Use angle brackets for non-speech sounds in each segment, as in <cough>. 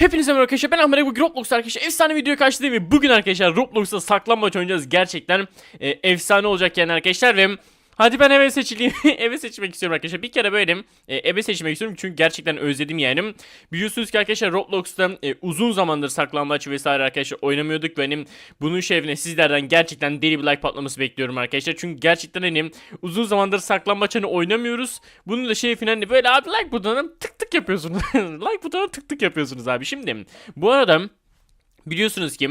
Hepinize merhaba arkadaşlar ben Ahmet bu Roblox arkadaşlar efsane videoya karşılayayım ve bugün arkadaşlar Roblox'ta saklambaç oynayacağız gerçekten. E, efsane olacak yani arkadaşlar ve hadi ben eve seçileyim. <laughs> Eve seçmek istiyorum arkadaşlar. Bir kere böyle e, eve seçmek istiyorum çünkü gerçekten özledim yani. Biliyorsunuz ki arkadaşlar Roblox'ta e, uzun zamandır saklambaç vesaire arkadaşlar oynamıyorduk ve hani bunun şerefine sizlerden gerçekten deli bir like patlaması bekliyorum arkadaşlar. Çünkü gerçekten hani uzun zamandır saklambaç hani oynamıyoruz. Bunun da şerefine hani böyle abi like butonuna tık tık yapıyorsunuz. <laughs> Like butonuna tık tık yapıyorsunuz abi. Şimdi bu arada Biliyorsunuz ki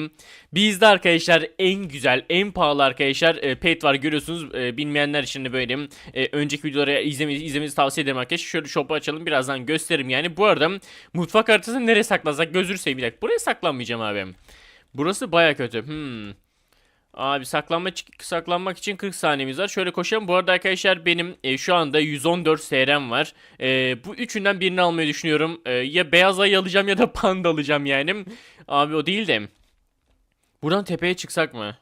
bizde arkadaşlar en güzel, en pahalı arkadaşlar e, pet var görüyorsunuz. E, bilmeyenler için de böyle e, önceki videoları izlemenizi, izlemenizi tavsiye ederim arkadaşlar. Şöyle shop'u açalım birazdan gösteririm yani. Bu arada mutfak haritasını nereye saklasak bir dakika. Buraya saklanmayacağım abi. Burası baya kötü. Hmm. Abi saklanma saklanmak için 40 saniyemiz var. Şöyle koşalım. Bu arada arkadaşlar benim e, şu anda 114 SR'm var. E, bu üçünden birini almayı düşünüyorum. E, ya beyaz ayı alacağım ya da <laughs> panda alacağım yani. Abi o değil de. Buradan tepeye çıksak mı?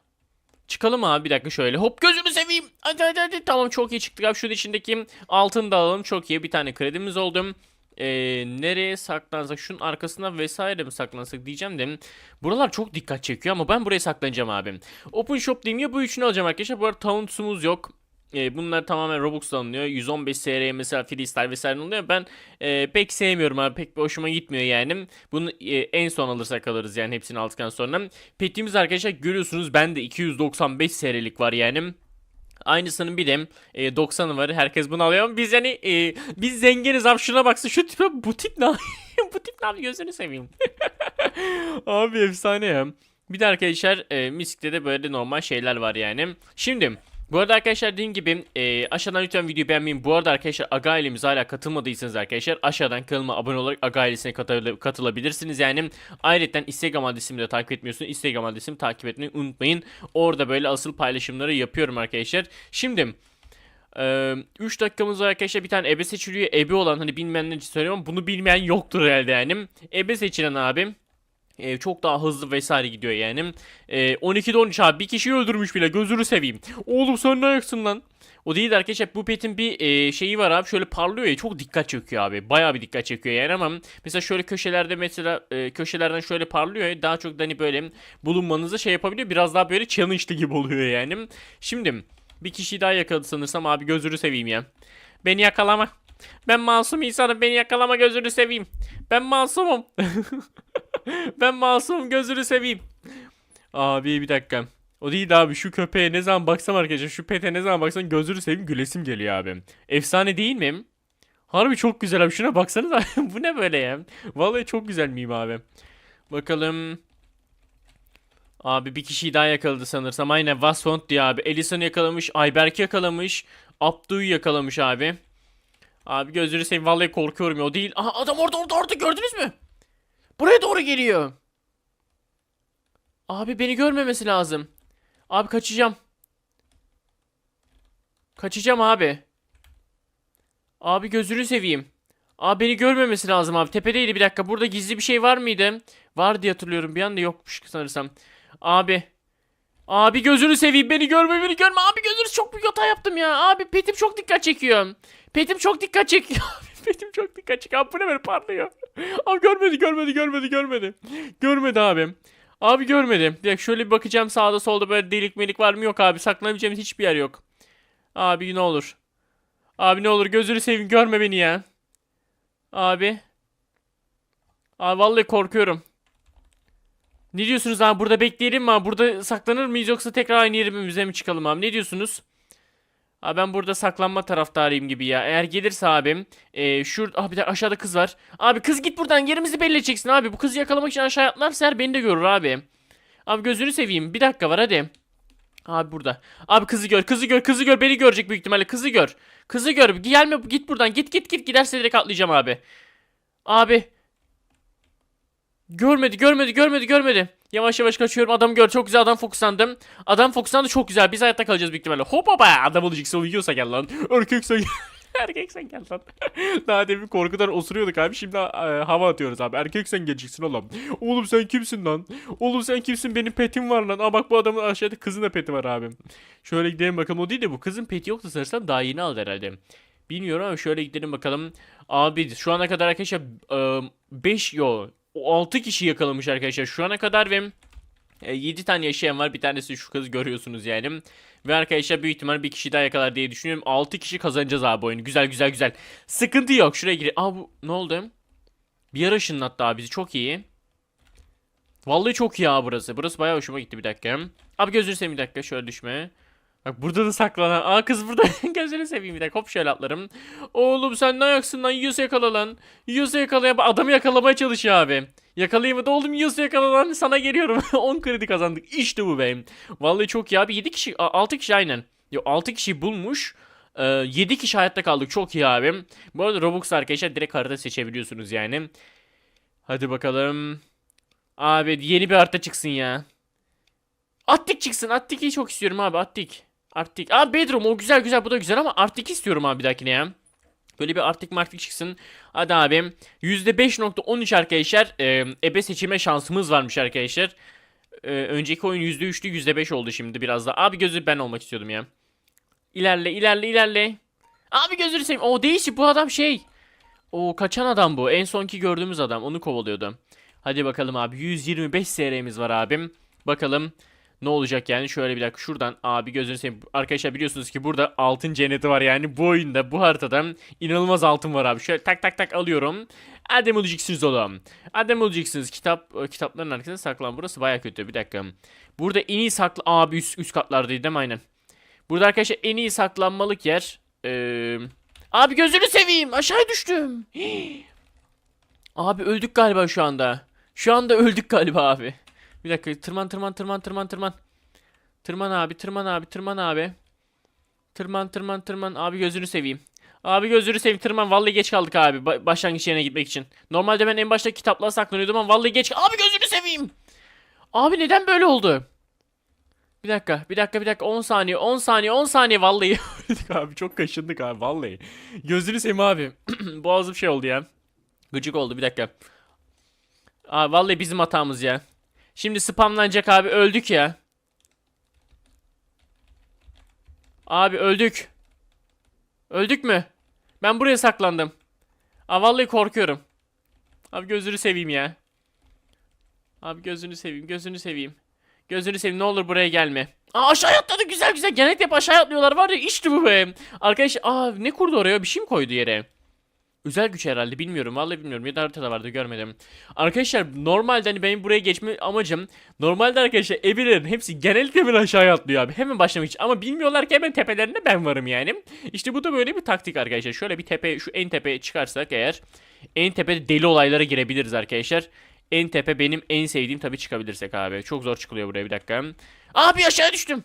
Çıkalım abi bir dakika şöyle. Hop gözünü seveyim. Hadi hadi hadi. Tamam çok iyi çıktık abi. Şunun içindeki altını da alalım. Çok iyi. Bir tane kredimiz oldu. Ee, nereye saklansak? Şunun arkasına vesaire mi saklansak diyeceğim de. Buralar çok dikkat çekiyor ama ben buraya saklanacağım abi. Open Shop diyeyim ya bu üçünü alacağım arkadaşlar. Bu arada Taunts'umuz yok. E, bunlar tamamen Robux'tan alınıyor. 115 SR'ye mesela Freestyle vesaire alınıyor. Ben e, pek sevmiyorum abi. Pek hoşuma gitmiyor yani. Bunu e, en son alırsak alırız yani hepsini aldıktan sonra. Petimiz arkadaşlar görüyorsunuz bende 295 SR'lik var yani. Aynısının bir de e, 90'ı var. Herkes bunu alıyor ama biz yani e, biz zenginiz abi şuna baksın. Şu tipe bu tip ne <laughs> bu tip ne yapıyor? gözünü seveyim. <laughs> abi efsane ya. Bir de arkadaşlar e, Misk'te de böyle normal şeyler var yani. Şimdi bu arada arkadaşlar dediğim gibi e, aşağıdan lütfen videoyu beğenmeyin. Bu arada arkadaşlar Aga ailemize hala katılmadıysanız arkadaşlar aşağıdan kanalıma abone olarak Aga ailesine katıl katılabilirsiniz. Yani ayrıca Instagram adresimi de takip etmiyorsunuz. Instagram adresimi takip etmeyi unutmayın. Orada böyle asıl paylaşımları yapıyorum arkadaşlar. Şimdi 3 dakikamız var arkadaşlar bir tane ebe seçiliyor. Ebe olan hani bilmeyenler için söylüyorum bunu bilmeyen yoktur herhalde yani. Ebe seçilen abi e, çok daha hızlı vesaire gidiyor yani. E, 12'de 13 abi bir kişiyi öldürmüş bile gözünü seveyim. Oğlum sen ne ayaksın lan? O değil de arkadaşlar bu petin bir e, şeyi var abi şöyle parlıyor ya çok dikkat çekiyor abi. Bayağı bir dikkat çekiyor yani ama mesela şöyle köşelerde mesela e, köşelerden şöyle parlıyor ya daha çok da hani böyle bulunmanızı şey yapabiliyor. Biraz daha böyle challenge'lı gibi oluyor yani. Şimdi bir kişiyi daha yakaladı sanırsam abi gözünü seveyim ya. Beni yakalama. Ben masum insanım beni yakalama gözünü seveyim. Ben masumum. <laughs> <laughs> ben masumum gözünü seveyim. Abi bir dakika. O değil de abi şu köpeğe ne zaman baksam arkadaşlar şu pete ne zaman baksam gözünü seveyim gülesim geliyor abi. Efsane değil mi? Harbi çok güzel abi şuna baksanıza. <laughs> Bu ne böyle ya? Vallahi çok güzel miyim abi. Bakalım. Abi bir kişiyi daha yakaladı sanırsam. Aynen Vasfont diye abi. Elisa'nı yakalamış. Ayberk'i yakalamış. Abdu'yu yakalamış abi. Abi gözünü seveyim vallahi korkuyorum ya o değil. Aha adam orada orada orada gördünüz mü? Buraya doğru geliyor. Abi beni görmemesi lazım. Abi kaçacağım. Kaçacağım abi. Abi gözünü seveyim. Abi beni görmemesi lazım abi. Tepedeydi bir dakika. Burada gizli bir şey var mıydı? Var diye hatırlıyorum. Bir anda yokmuş sanırsam. Abi. Abi gözünü seveyim. Beni görme beni görme. Abi gözünü çok büyük hata yaptım ya. Abi petim çok dikkat çekiyor. Petim çok dikkat çekiyor. <laughs> <laughs> petim çok dikkat. Abi bu ne böyle parlıyor. Abi görmedi görmedi görmedi görmedi. Görmedi abi. Abi görmedim. Dakika şöyle bir bakacağım sağda solda böyle delik melik var mı yok abi. Saklanabileceğimiz hiçbir yer yok. Abi ne olur. Abi ne olur gözünü seveyim görme beni ya. Abi. Abi vallahi korkuyorum. Ne diyorsunuz abi burada bekleyelim mi abi? Burada saklanır mıyız yoksa tekrar aynı yerimize mi çıkalım abi? Ne diyorsunuz? Abi ben burada saklanma taraftarıyım gibi ya. Eğer gelirse abim. E, şurada abi bir aşağıda kız var. Abi kız git buradan yerimizi belli edeceksin abi. Bu kızı yakalamak için aşağı atlarsa eğer beni de görür abi. Abi gözünü seveyim. Bir dakika var hadi. Abi burada. Abi kızı gör, kızı gör, kızı gör. Beni görecek büyük ihtimalle. Kızı gör. Kızı gör. Gelme git buradan. Git git git. Giderse direkt atlayacağım abi. Abi. Görmedi, görmedi, görmedi, görmedi. Yavaş yavaş kaçıyorum. Adam gör. Çok güzel adam fokuslandım. Adam fokuslandı çok güzel. Biz hayatta kalacağız büyük ihtimalle. Hop hop adam olacaksın. Uyuyorsa gel lan. <laughs> Erkeksen gel. <laughs> Erkeksen gel lan. <laughs> Daha demin korkudan osuruyorduk abi. Şimdi e, hava atıyoruz abi. Erkeksen geleceksin oğlum. Oğlum sen kimsin lan? Oğlum sen kimsin? Benim petim var lan. Aa bak bu adamın aşağıda kızın da peti var abim. Şöyle gidelim bakalım. O değil de bu kızın peti yoktu sanırsam daha yeni aldı herhalde. Bilmiyorum ama şöyle gidelim bakalım. Abi şu ana kadar arkadaşlar 5 yo 6 kişi yakalamış arkadaşlar şu ana kadar ve 7 tane yaşayan var. Bir tanesi şu kız görüyorsunuz yani. Ve arkadaşlar büyük ihtimal bir kişi daha yakalar diye düşünüyorum. 6 kişi kazanacağız abi oyunu. Güzel güzel güzel. Sıkıntı yok. Şuraya gir. Aa bu ne oldu? Bir yer ışınlattı abi bizi. Çok iyi. Vallahi çok iyi abi burası. Burası bayağı hoşuma gitti bir dakika. Abi gözünü seveyim bir dakika. Şöyle düşme. Bak burada da saklanan. Aa kız burada. <laughs> gözünü seveyim bir dakika. Hop şöyle atlarım. Oğlum sen ne ayaksın lan? Yiyorsa yakala lan. Yiyorsa yakala. Adamı yakalamaya çalışıyor abi. Yakalayayım da oğlum yiyorsa yakala lan. Sana geliyorum. <laughs> 10 kredi kazandık. İşte bu benim. Vallahi çok iyi abi. 7 kişi. 6 kişi aynen. Yo 6 kişi bulmuş. 7 kişi hayatta kaldık. Çok iyi abi. Bu arada Robux arkadaşlar direkt harita seçebiliyorsunuz yani. Hadi bakalım. Abi yeni bir harita çıksın ya. Attik çıksın. Attik'i çok istiyorum abi. Attik. Arctic. Abi Bedroom o güzel güzel bu da güzel ama Arctic istiyorum abi bir dahakine ya. Böyle bir Arctic Marctic çıksın. Hadi abim. %5.13 arkadaşlar. E, ebe seçilme şansımız varmış arkadaşlar. E, önceki oyun %3'tü %5 oldu şimdi biraz da. Abi gözü ben olmak istiyordum ya. İlerle ilerle ilerle. Abi gözünü seveyim. O değişik bu adam şey. O kaçan adam bu. En sonki gördüğümüz adam. Onu kovalıyordu. Hadi bakalım abi. 125 SR'miz var abim. Bakalım ne olacak yani şöyle bir dakika şuradan abi gözünü seveyim. Arkadaşlar biliyorsunuz ki burada altın cenneti var yani bu oyunda bu haritada inanılmaz altın var abi. Şöyle tak tak tak alıyorum. Adem olacaksınız oğlum. Adem olacaksınız. Kitap e, kitapların arkasında saklan. Burası baya kötü bir dakika. Burada en iyi saklı abi üst, üst katlardaydı değil mi aynen. Burada arkadaşlar en iyi saklanmalık yer. Ee... Abi gözünü seveyim aşağı düştüm. <gasps> abi öldük galiba şu anda. Şu anda öldük galiba abi. Bir dakika tırman tırman tırman tırman tırman. Tırman abi tırman abi tırman abi. Tırman tırman tırman abi gözünü seveyim. Abi gözünü seveyim tırman vallahi geç kaldık abi ba- başlangıç yerine gitmek için. Normalde ben en başta kitaplığa saklanıyordum ama vallahi geç Abi gözünü seveyim. Abi neden böyle oldu? Bir dakika bir dakika bir dakika 10 saniye 10 saniye 10 saniye vallahi. <laughs> Abi çok kaşındık abi vallahi. Gözünü seveyim abi. <clears throat> Boğazım şey oldu ya. Gıcık oldu bir dakika. Abi vallahi bizim hatamız ya. Şimdi spamlanacak abi öldük ya. Abi öldük. Öldük mü? Ben buraya saklandım. Aa korkuyorum. Abi gözünü seveyim ya. Abi gözünü seveyim, gözünü seveyim. Gözünü seveyim ne olur buraya gelme. Aa aşağı atladı güzel güzel. Genellikle hep aşağı atlıyorlar var ya işte bu be. Arkadaş aa ne kurdu oraya? Bir şey mi koydu yere? Özel güç herhalde bilmiyorum vallahi bilmiyorum ya da haritada vardı görmedim. Arkadaşlar normalde hani benim buraya geçme amacım normalde arkadaşlar evilerin hepsi genellikle hemen aşağıya atlıyor abi hemen başlamak ama bilmiyorlar ki hemen tepelerinde ben varım yani. İşte bu da böyle bir taktik arkadaşlar şöyle bir tepe şu en tepeye çıkarsak eğer en tepede deli olaylara girebiliriz arkadaşlar. En tepe benim en sevdiğim tabi çıkabilirsek abi. Çok zor çıkılıyor buraya bir dakika. Abi aşağı düştüm.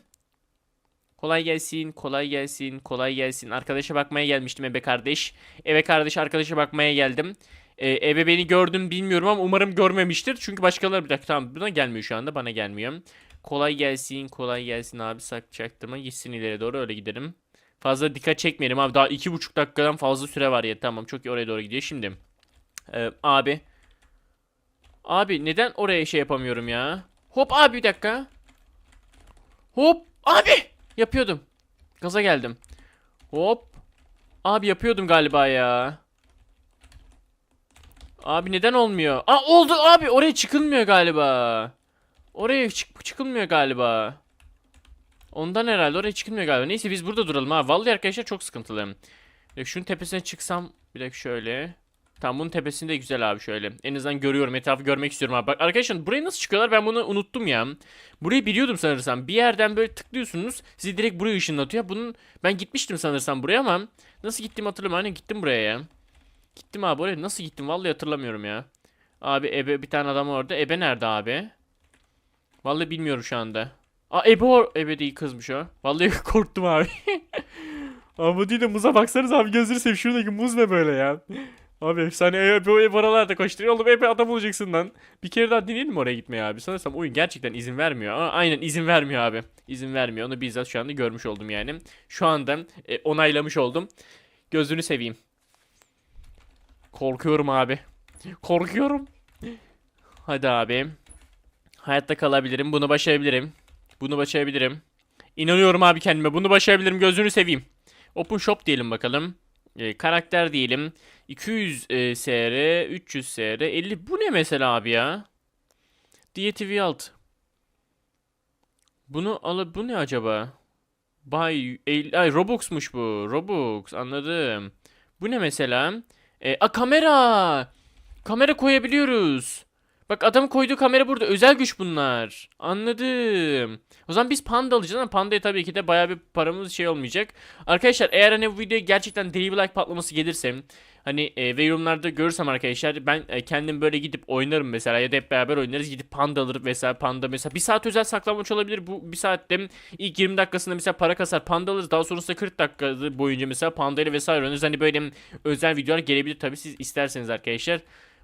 Kolay gelsin, kolay gelsin, kolay gelsin. Arkadaşa bakmaya gelmiştim ebe kardeş. Eve kardeş arkadaşa bakmaya geldim. Ee, ebe beni gördüm bilmiyorum ama umarım görmemiştir. Çünkü başkaları bir dakika tamam buna gelmiyor şu anda bana gelmiyor. Kolay gelsin, kolay gelsin abi sak çaktırma gitsin ileri doğru öyle gidelim. Fazla dikkat çekmeyelim abi daha iki buçuk dakikadan fazla süre var ya tamam çok iyi oraya doğru gidiyor şimdi. Ee, abi. Abi neden oraya şey yapamıyorum ya? Hop abi bir dakika. Hop abi. Yapıyordum. Gaza geldim. Hop. Abi yapıyordum galiba ya. Abi neden olmuyor? Aa oldu abi oraya çıkılmıyor galiba. Oraya çık çıkılmıyor galiba. Ondan herhalde oraya çıkılmıyor galiba. Neyse biz burada duralım ha. Vallahi arkadaşlar çok sıkıntılı. Bir şunun tepesine çıksam bir dakika şöyle. Tamam bunun tepesinde güzel abi şöyle. En azından görüyorum etrafı görmek istiyorum abi. Bak arkadaşlar buraya nasıl çıkıyorlar ben bunu unuttum ya. Burayı biliyordum sanırsam. Bir yerden böyle tıklıyorsunuz. Sizi direkt buraya ışınlatıyor. Bunun ben gitmiştim sanırsam buraya ama nasıl gittim hatırlamıyorum. Hani gittim buraya ya. Gittim abi oraya nasıl gittim vallahi hatırlamıyorum ya. Abi Ebe bir tane adam orada. Ebe nerede abi? Vallahi bilmiyorum şu anda. Aa Ebe or Ebe değil kızmış o. Vallahi <laughs> korktum abi. bu değil de muza baksanız abi gözünü seveyim. Şuradaki muz ne böyle ya? Abi efsane Ebe o Ebe oralarda koşturuyor. Oğlum Ebe adam olacaksın lan. Bir kere daha deneyelim mi oraya gitmeye abi? Sanırsam oyun gerçekten izin vermiyor. Aa, aynen izin vermiyor abi. İzin vermiyor. Onu bizzat şu anda görmüş oldum yani. Şu anda e, onaylamış oldum. Gözünü seveyim. Korkuyorum abi. Korkuyorum. Hadi abi. Hayatta kalabilirim. Bunu başarabilirim. Bunu başarabilirim. İnanıyorum abi kendime. Bunu başarabilirim. Gözünü seveyim. Open shop diyelim bakalım. E, karakter diyelim. 200 e, SR, 300 SR, 50. Bu ne mesela abi ya? DTV alt. Bunu alıp bu ne acaba? Bay ay Robux'muş bu. Robux anladım. Bu ne mesela? E, a kamera. Kamera koyabiliyoruz. Bak adam koyduğu kamera burada. Özel güç bunlar. Anladım. O zaman biz panda alacağız ama pandaya tabii ki de bayağı bir paramız şey olmayacak. Arkadaşlar eğer hani bu videoya gerçekten deli bir like patlaması gelirse hani e, ve yorumlarda görürsem arkadaşlar ben e, kendim böyle gidip oynarım mesela ya da hep beraber oynarız gidip panda alırım mesela panda mesela bir saat özel saklanmaç olabilir bu bir saatte ilk 20 dakikasında mesela para kasar panda alırız daha sonrasında 40 dakika boyunca mesela panda ile vesaire oynarız hani böyle özel videolar gelebilir tabii siz isterseniz arkadaşlar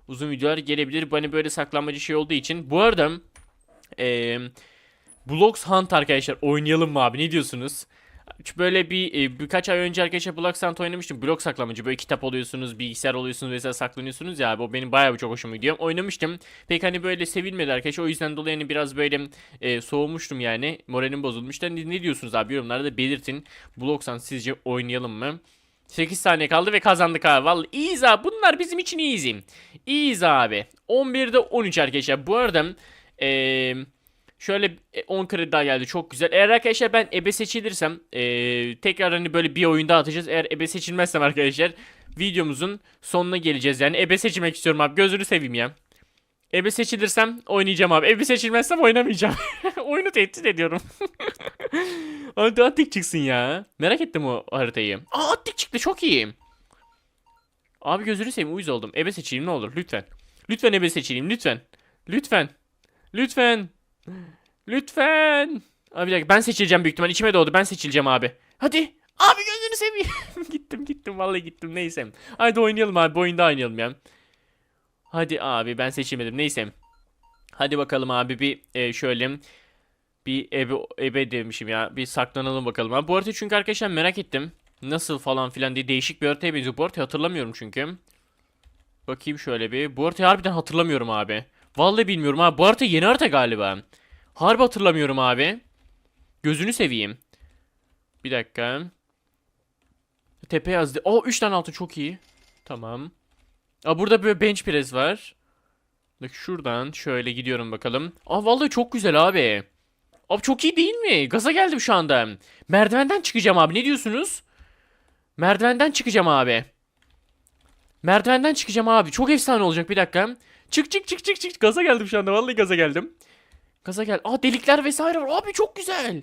uzun videolar gelebilir hani böyle saklanmacı şey olduğu için bu arada eee Blocks Hunt arkadaşlar oynayalım mı abi ne diyorsunuz? Böyle bir e, birkaç ay önce arkadaşlar Blocks Hunt oynamıştım. Blok saklamacı böyle kitap oluyorsunuz, bilgisayar oluyorsunuz vesaire saklanıyorsunuz ya abi. O benim bayağı bir çok hoşuma gidiyor. Oynamıştım. Pek hani böyle sevilmedi arkadaşlar. O yüzden dolayı hani biraz böyle e, soğumuştum yani. Moralim bozulmuştu. Ne, ne diyorsunuz abi yorumlarda belirtin. Blocks Hunt sizce oynayalım mı? 8 saniye kaldı ve kazandık abi. Vallahi iyiyiz abi. Bunlar bizim için easy. İyiyiz abi. 11'de 13 arkadaşlar. Bu arada eee Şöyle e, 10 kredi daha geldi çok güzel. Eğer arkadaşlar ben ebe seçilirsem eee, tekrar hani böyle bir oyunda atacağız. Eğer ebe seçilmezsem arkadaşlar videomuzun sonuna geleceğiz. Yani ebe seçmek istiyorum abi gözünü seveyim ya. Ebe seçilirsem oynayacağım abi. Ebe seçilmezsem oynamayacağım. <laughs> Oyunu tehdit ediyorum. <laughs> Hadi attık çıksın ya. Merak ettim o haritayı. Aa attık çıktı çok iyi. Abi gözünü seveyim uyuz oldum. Ebe seçeyim ne olur lütfen. Lütfen ebe seçeyim lütfen. Lütfen. Lütfen. Lütfen. Abi bir dakika ben seçileceğim büyük ihtimal. içime doğdu ben seçileceğim abi. Hadi. Abi gözünü seveyim. <laughs> gittim gittim vallahi gittim neyse. Hadi oynayalım abi bu oyunda oynayalım ya. Hadi abi ben seçilmedim neyse. Hadi bakalım abi bir e, şöyle bir ebe, ebe demişim ya. Bir saklanalım bakalım. abi. bu arada çünkü arkadaşlar merak ettim. Nasıl falan filan diye değişik bir haritaya benziyor. Bu haritayı hatırlamıyorum çünkü. Bakayım şöyle bir. Bu haritayı harbiden hatırlamıyorum abi. Vallahi bilmiyorum abi. Bu harita yeni harita galiba. Harbi hatırlamıyorum abi. Gözünü seveyim. Bir dakika. Tepe yazdı. O 3 tane altın çok iyi. Tamam. Aa burada böyle bench press var. Bak şuradan şöyle gidiyorum bakalım. Aa vallahi çok güzel abi. Abi çok iyi değil mi? Gaza geldim şu anda. Merdivenden çıkacağım abi. Ne diyorsunuz? Merdivenden çıkacağım abi. Merdivenden çıkacağım abi. Çok efsane olacak bir dakika. Çık çık çık çık çık. Gaza geldim şu anda. Vallahi gaza geldim. Gaza gel. Aa delikler vesaire var. Abi çok güzel.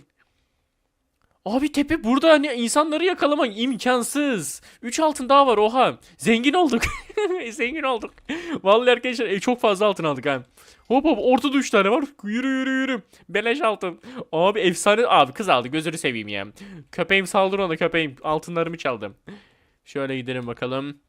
Abi tepe burada hani insanları yakalamak imkansız. 3 altın daha var oha. Zengin olduk. <laughs> Zengin olduk. Vallahi arkadaşlar e, çok fazla altın aldık ha. Hop hop ortada 3 tane var. Yürü yürü yürü. Beleş altın. Abi efsane. Abi kız aldı gözünü seveyim ya. Köpeğim saldır ona köpeğim. Altınlarımı çaldım. Şöyle gidelim bakalım.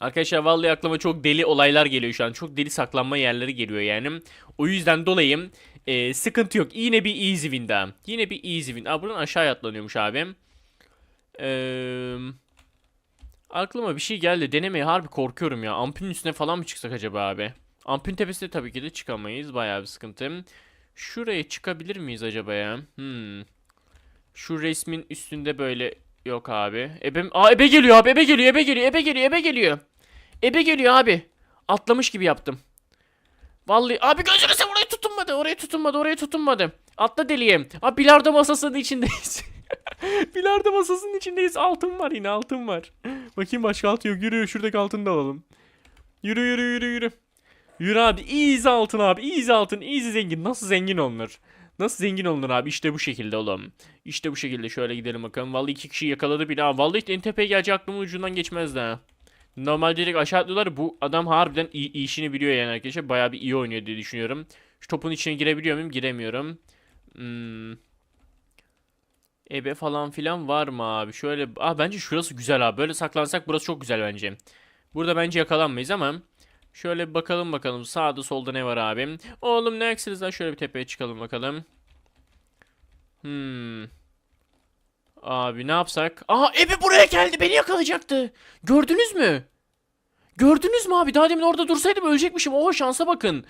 Arkadaşlar vallahi aklıma çok deli olaylar geliyor şu an. Çok deli saklanma yerleri geliyor yani. O yüzden dolayı e, sıkıntı yok. Yine bir easy win daha. Yine bir easy win. Aa buradan aşağıya atlanıyormuş abim. Eee... Aklıma bir şey geldi. Denemeye harbi korkuyorum ya. Ampulün üstüne falan mı çıksak acaba abi? Ampulün tepesine tabii ki de çıkamayız. Bayağı bir sıkıntı. Şuraya çıkabilir miyiz acaba ya? Hmm. Şu resmin üstünde böyle yok abi. Ebe, Aa, ebe geliyor abi. Ebe geliyor. Ebe geliyor. Ebe geliyor. Ebe geliyor. Ebe geliyor abi. Atlamış gibi yaptım. Vallahi abi gözünü seveyim tutunmadı. Oraya tutunmadı. Oraya tutunmadı. Atla deliye. Abi bilardo masasının içindeyiz. <laughs> bilardo masasının içindeyiz. Altın var yine altın var. Bakayım başka altın yok. Yürü şuradaki altını da alalım. Yürü yürü yürü yürü. Yürü abi. Easy altın abi. Easy altın. Easy zengin. Nasıl zengin olunur? Nasıl zengin olunur abi? İşte bu şekilde oğlum. İşte bu şekilde. Şöyle gidelim bakalım. Vallahi iki kişi yakaladı bile. Ha, vallahi en tepeye gelecek aklımın ucundan geçmezdi ha. Normal direkt aşağı atlıyorlar. Bu adam harbiden iyi, iyi işini biliyor yani arkadaşlar. Bayağı bir iyi oynuyor diye düşünüyorum. Şu topun içine girebiliyor muyum? Giremiyorum. Hmm. Ebe falan filan var mı abi? Şöyle. Ah bence şurası güzel abi. Böyle saklansak burası çok güzel bence. Burada bence yakalanmayız ama. Şöyle bakalım bakalım. Sağda solda ne var abi? Oğlum ne eksiniz lan? Şöyle bir tepeye çıkalım bakalım. Hmm. Abi ne yapsak? Aha Ebe buraya geldi. Beni yakalayacaktı. Gördünüz mü? Gördünüz mü abi? Daha demin orada dursaydım ölecekmişim. Oha şansa bakın.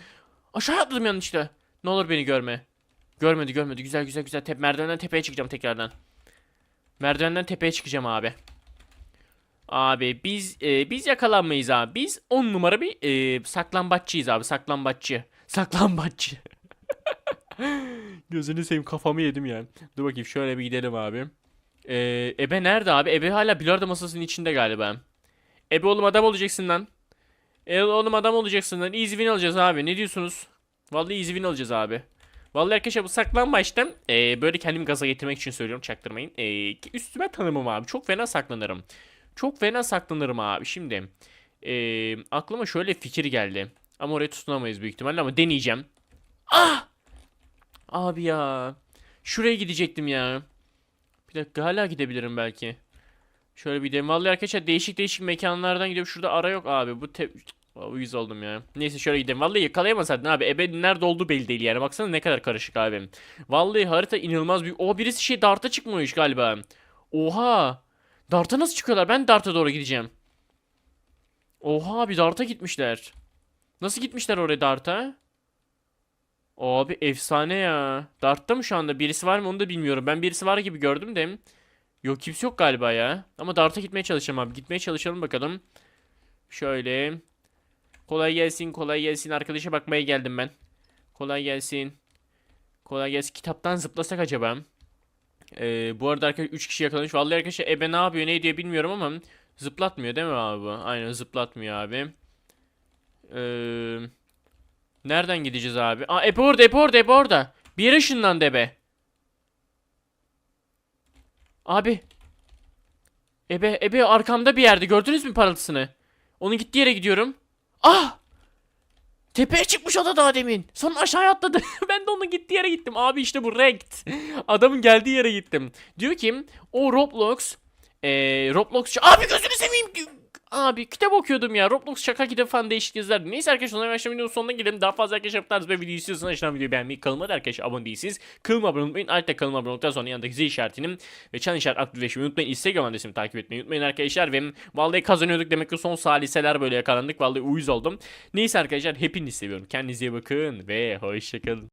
Aşağı atladım yanlışlıkla. Ne olur beni görme. Görmedi görmedi. Güzel güzel güzel. Tep merdivenden tepeye çıkacağım tekrardan. Merdivenden tepeye çıkacağım abi. Abi biz e, biz yakalanmayız abi. Biz 10 numara bir e, saklambaççıyız abi. Saklambaççı. Saklambaççı. <laughs> Gözünü seveyim kafamı yedim ya. Dur bakayım şöyle bir gidelim abi. Ee, Ebe nerede abi? Ebe hala bilardo masasının içinde galiba. Ebe oğlum adam olacaksın lan. E oğlum adam olacaksın lan. Easy win alacağız abi. Ne diyorsunuz? Vallahi easy win alacağız abi. Vallahi arkadaşlar bu saklanmaçtan e, böyle kendimi gaza getirmek için söylüyorum çaktırmayın. E, üstüme tanımım abi. Çok fena saklanırım. Çok fena saklanırım abi. Şimdi e, aklıma şöyle fikir geldi. Ama oraya tutunamayız büyük ihtimalle ama deneyeceğim. Ah! Abi ya. Şuraya gidecektim ya. Bir dakika hala gidebilirim belki. Şöyle bir gidelim. Vallahi arkadaşlar değişik değişik mekanlardan gidiyorum. Şurada ara yok abi. Bu. Uyuz oldum ya. Neyse şöyle gidelim. Vallahi yakalayamasaydın abi. Ebe nerede olduğu belli değil yani. Baksana ne kadar karışık abi. Vallahi harita inanılmaz büyük. O birisi şey darta çıkmış galiba. Oha. Darta nasıl çıkıyorlar? Ben darta doğru gideceğim. Oha bir darta gitmişler. Nasıl gitmişler oraya darta? Abi efsane ya. Dart'ta mı şu anda? Birisi var mı onu da bilmiyorum. Ben birisi var gibi gördüm de. Yok kimse yok galiba ya. Ama Dart'a gitmeye çalışalım abi. Gitmeye çalışalım bakalım. Şöyle. Kolay gelsin kolay gelsin. Arkadaşa bakmaya geldim ben. Kolay gelsin. Kolay gelsin. Kitaptan zıplasak acaba? Ee, bu arada arkadaşlar 3 kişi yakalamış. Vallahi arkadaşlar ebe ne yapıyor ne ediyor bilmiyorum ama zıplatmıyor değil mi abi? Aynen zıplatmıyor abi. Eee... Nereden gideceğiz abi? Aa Ebe orada, Ebe orada, Ebe orada. Bir yere ışınlandı Ebe. Abi. Ebe, Ebe arkamda bir yerde. Gördünüz mü parıltısını? Onun gittiği yere gidiyorum. Ah! Tepeye çıkmış o da daha demin. Sonra aşağıya atladı. <laughs> ben de onun gittiği yere gittim. Abi işte bu rekt. <laughs> Adamın geldiği yere gittim. Diyor ki o Roblox eee Roblox abi gözünü seveyim. Abi kitap okuyordum ya. Roblox şaka kitap falan değişik izlerdim. Neyse arkadaşlar onların aşağı videonun sonuna gelelim. Daha fazla arkadaşlar tarz bir video istiyorsanız aşağıdan videoyu beğenmeyi, kanalıma da arkadaşlar abone değilsiniz. Kanalıma abone olmayı. Ayrıca kanalıma abone olduktan sonra yanındaki zil işaretini ve çan işaret aktifleşmeyi unutmayın. Instagram adresimi takip etmeyi unutmayın arkadaşlar. Ve vallahi kazanıyorduk demek ki son saliseler böyle yakalandık. Vallahi uyuz oldum. Neyse arkadaşlar hepinizi seviyorum. Kendinize iyi bakın ve hoşçakalın.